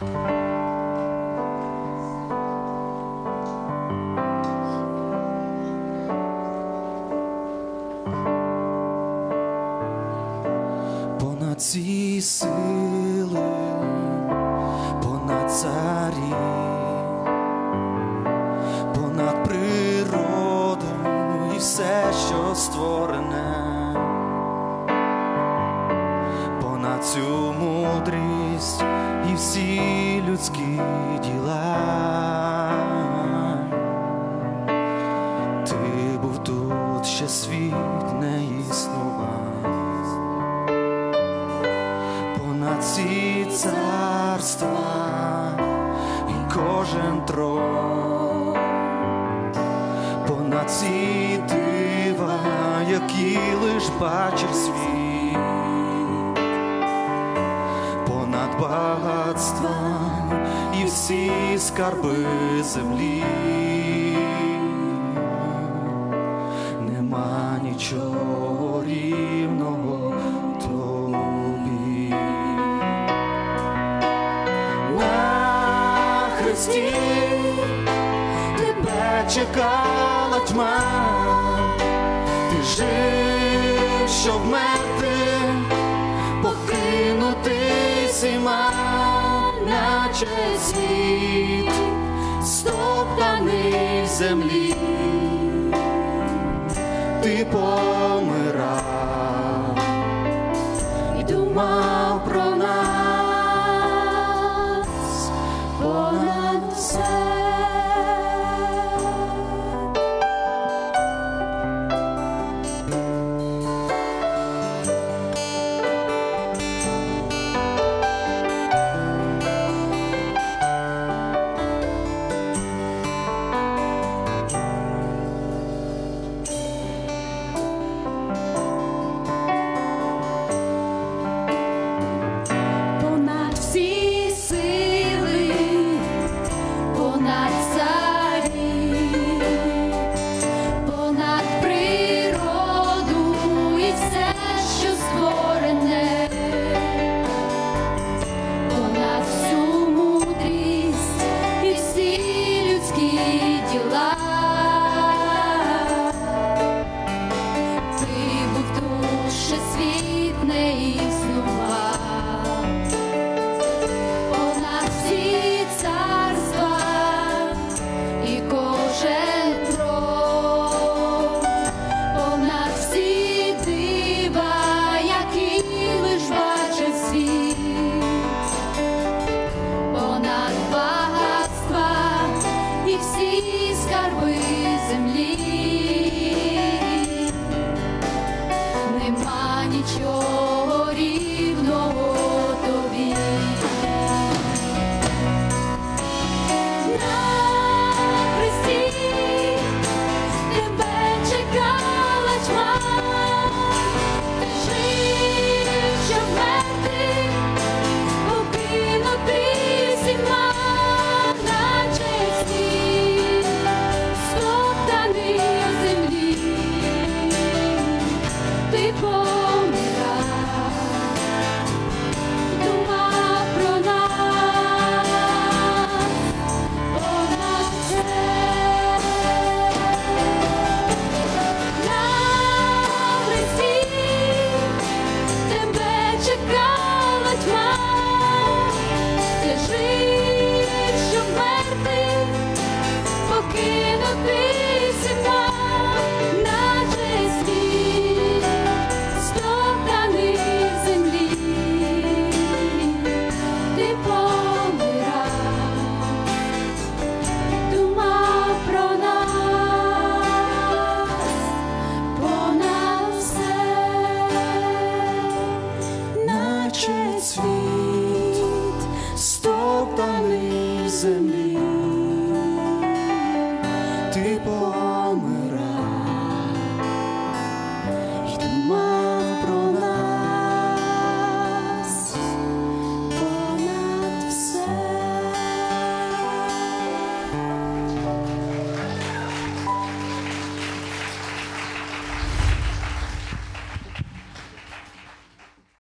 понад ці сили, понад царі, понад природу і все, що створене, понад цю мудрість і всі людські діла. Ти був тут, ще світ не існував. Понад ці царства і кожен трон, понад ці дива, які лиш бачив світ, понад багатством і всі скарби землі. Нема нічого рівного тобі. На хресті тебе чекала тьма, ти жив, щоб вмерти, всіма, наче світ, стоптаний в землі. Ти помирав і думав про землі. Наче